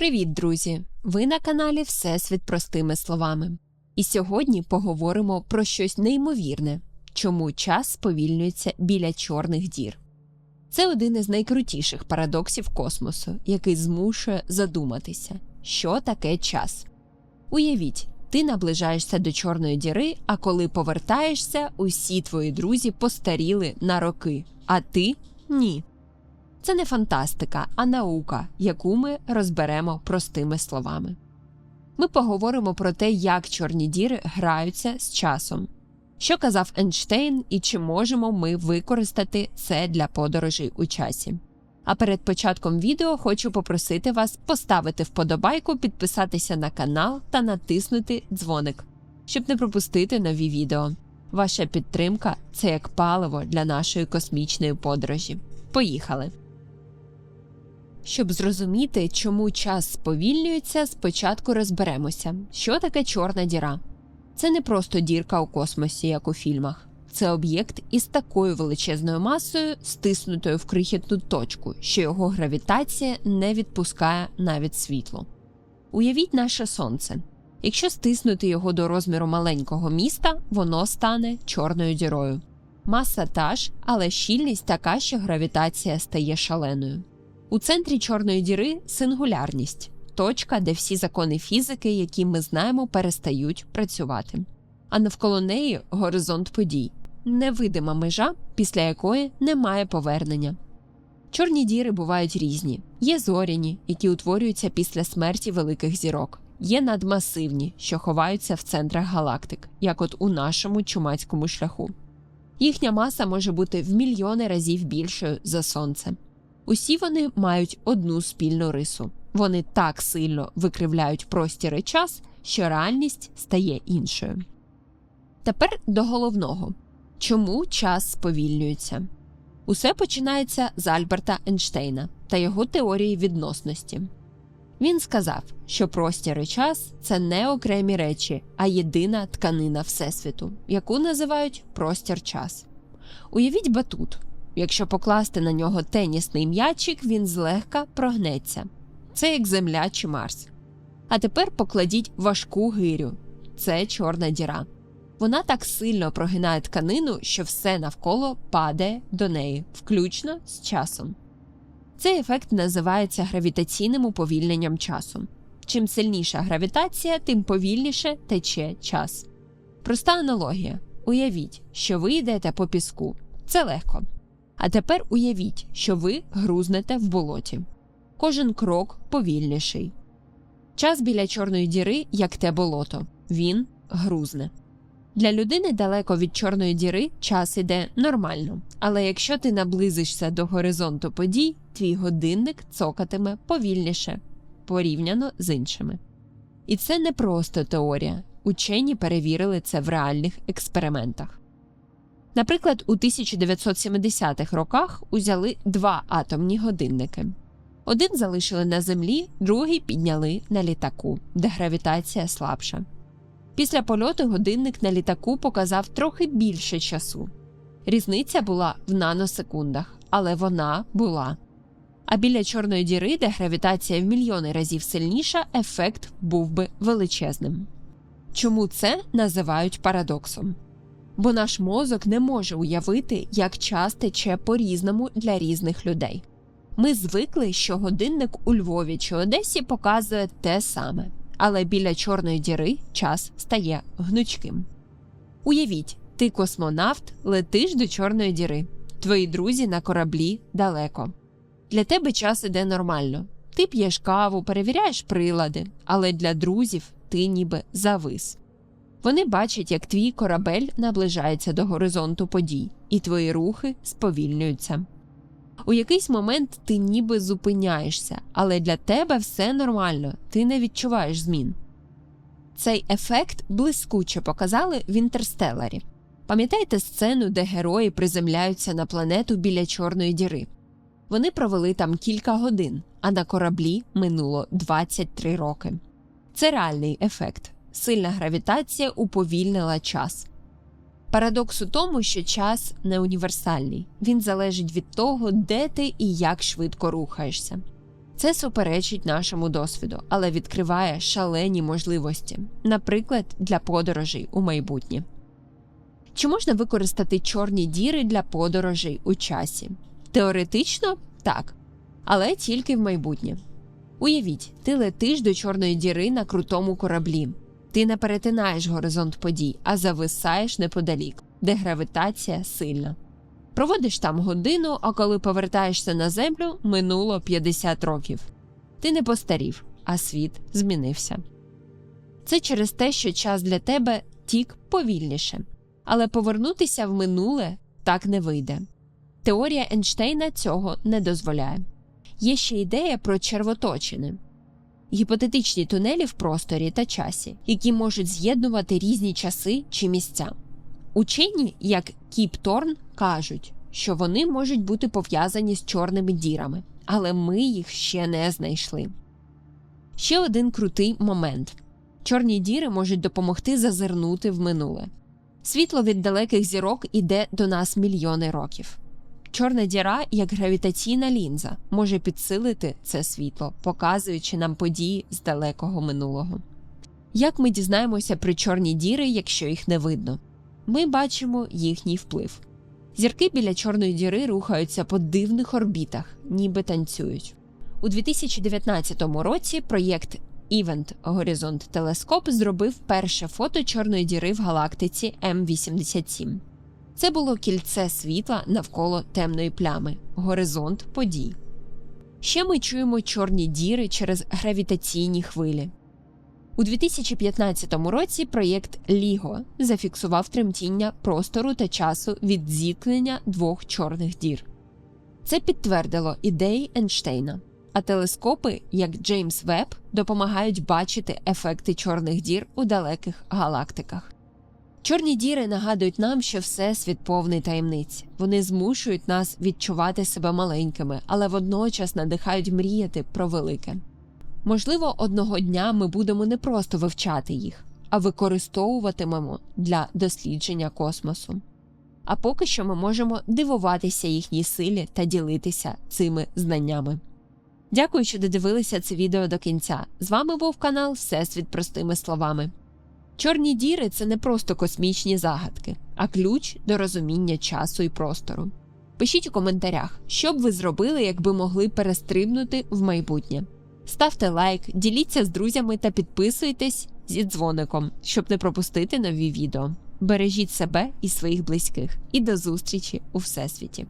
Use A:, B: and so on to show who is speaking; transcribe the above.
A: Привіт, друзі! Ви на каналі Всесвіт простими словами. І сьогодні поговоримо про щось неймовірне, чому час сповільнюється біля чорних дір. Це один із найкрутіших парадоксів космосу, який змушує задуматися, що таке час. Уявіть, ти наближаєшся до чорної діри, а коли повертаєшся, усі твої друзі постаріли на роки, а ти ні. Це не фантастика, а наука, яку ми розберемо простими словами. Ми поговоримо про те, як чорні діри граються з часом, що казав Ейнштейн і чи можемо ми використати це для подорожей у часі. А перед початком відео хочу попросити вас поставити вподобайку, підписатися на канал та натиснути дзвоник, щоб не пропустити нові відео. Ваша підтримка це як паливо для нашої космічної подорожі. Поїхали! Щоб зрозуміти, чому час сповільнюється, спочатку розберемося, що таке чорна діра. Це не просто дірка у космосі, як у фільмах. Це об'єкт із такою величезною масою, стиснутою в крихітну точку, що його гравітація не відпускає навіть світло. Уявіть наше сонце. Якщо стиснути його до розміру маленького міста, воно стане чорною дірою. Маса та ж, але щільність така, що гравітація стає шаленою. У центрі чорної діри сингулярність точка, де всі закони фізики, які ми знаємо, перестають працювати. А навколо неї горизонт подій, невидима межа, після якої немає повернення. Чорні діри бувають різні: є зоряні, які утворюються після смерті великих зірок, є надмасивні, що ховаються в центрах галактик, як от у нашому чумацькому шляху. Їхня маса може бути в мільйони разів більшою за сонце. Усі вони мають одну спільну рису. Вони так сильно викривляють простір і час, що реальність стає іншою. Тепер до головного чому час сповільнюється? Усе починається з Альберта Ейнштейна та його теорії відносності. Він сказав, що простір і час це не окремі речі, а єдина тканина Всесвіту, яку називають простір час. Уявіть батут. Якщо покласти на нього тенісний м'ячик, він злегка прогнеться. Це як Земля чи Марс. А тепер покладіть важку гирю це чорна діра. Вона так сильно прогинає тканину, що все навколо падає до неї, включно з часом. Цей ефект називається гравітаційним уповільненням часу. Чим сильніша гравітація, тим повільніше тече час. Проста аналогія. Уявіть, що ви йдете по піску. Це легко. А тепер уявіть, що ви грузнете в болоті. Кожен крок повільніший. Час біля чорної діри, як те болото, він грузне. Для людини далеко від чорної діри час іде нормально, але якщо ти наблизишся до горизонту подій, твій годинник цокатиме повільніше порівняно з іншими. І це не просто теорія. Учені перевірили це в реальних експериментах. Наприклад, у 1970-х роках узяли два атомні годинники. Один залишили на землі, другий підняли на літаку, де гравітація слабша. Після польоту годинник на літаку показав трохи більше часу. Різниця була в наносекундах, але вона була. А біля чорної діри, де гравітація в мільйони разів сильніша, ефект був би величезним. Чому це називають парадоксом? Бо наш мозок не може уявити, як час тече по різному для різних людей. Ми звикли, що годинник у Львові чи Одесі показує те саме, але біля чорної діри час стає гнучким. Уявіть, ти космонавт, летиш до чорної діри, твої друзі на кораблі далеко. Для тебе час іде нормально. Ти п'єш каву, перевіряєш прилади, але для друзів ти ніби завис. Вони бачать, як твій корабель наближається до горизонту подій, і твої рухи сповільнюються. У якийсь момент ти ніби зупиняєшся, але для тебе все нормально, ти не відчуваєш змін. Цей ефект блискуче показали в інтерстеларі. Пам'ятаєте сцену, де герої приземляються на планету біля Чорної діри? Вони провели там кілька годин, а на кораблі минуло 23 роки. Це реальний ефект сильна гравітація уповільнила час. Парадокс у тому, що час не універсальний, він залежить від того, де ти і як швидко рухаєшся. Це суперечить нашому досвіду, але відкриває шалені можливості, наприклад, для подорожей у майбутнє. Чи можна використати чорні діри для подорожей у часі? Теоретично так, але тільки в майбутнє. Уявіть, ти летиш до чорної діри на крутому кораблі. Ти не перетинаєш горизонт подій, а зависаєш неподалік, де гравітація сильна. Проводиш там годину, а коли повертаєшся на землю, минуло 50 років. Ти не постарів, а світ змінився. Це через те, що час для тебе тік повільніше, але повернутися в минуле так не вийде. Теорія Ейнштейна цього не дозволяє. Є ще ідея про червоточини гіпотетичні тунелі в просторі та часі, які можуть з'єднувати різні часи чи місця. Учені, як Кіп Торн, кажуть, що вони можуть бути пов'язані з чорними дірами, але ми їх ще не знайшли. Ще один крутий момент чорні діри можуть допомогти зазирнути в минуле. Світло від далеких зірок іде до нас мільйони років. Чорна діра, як гравітаційна лінза, може підсилити це світло, показуючи нам події з далекого минулого. Як ми дізнаємося про чорні діри, якщо їх не видно? Ми бачимо їхній вплив. Зірки біля чорної діри рухаються по дивних орбітах, ніби танцюють. У 2019 році проєкт Event Horizon Телескоп зробив перше фото чорної діри в галактиці М87. Це було кільце світла навколо темної плями, горизонт подій. Ще ми чуємо чорні діри через гравітаційні хвилі. У 2015 році проєкт LIGO зафіксував тремтіння простору та часу від зіткнення двох чорних дір. Це підтвердило ідеї Ейнштейна, а телескопи, як Джеймс Веб, допомагають бачити ефекти чорних дір у далеких галактиках. Чорні діри нагадують нам, що всесвіт повний таємниць. Вони змушують нас відчувати себе маленькими, але водночас надихають мріяти про велике. Можливо, одного дня ми будемо не просто вивчати їх, а використовуватимемо для дослідження космосу. А поки що ми можемо дивуватися їхній силі та ділитися цими знаннями. Дякую, що додивилися це відео до кінця. З вами був канал Всесвіт простими словами. Чорні діри це не просто космічні загадки, а ключ до розуміння часу і простору. Пишіть у коментарях, що б ви зробили, якби могли перестрибнути в майбутнє. Ставте лайк, діліться з друзями та підписуйтесь зі дзвоником, щоб не пропустити нові відео. Бережіть себе і своїх близьких, і до зустрічі у всесвіті!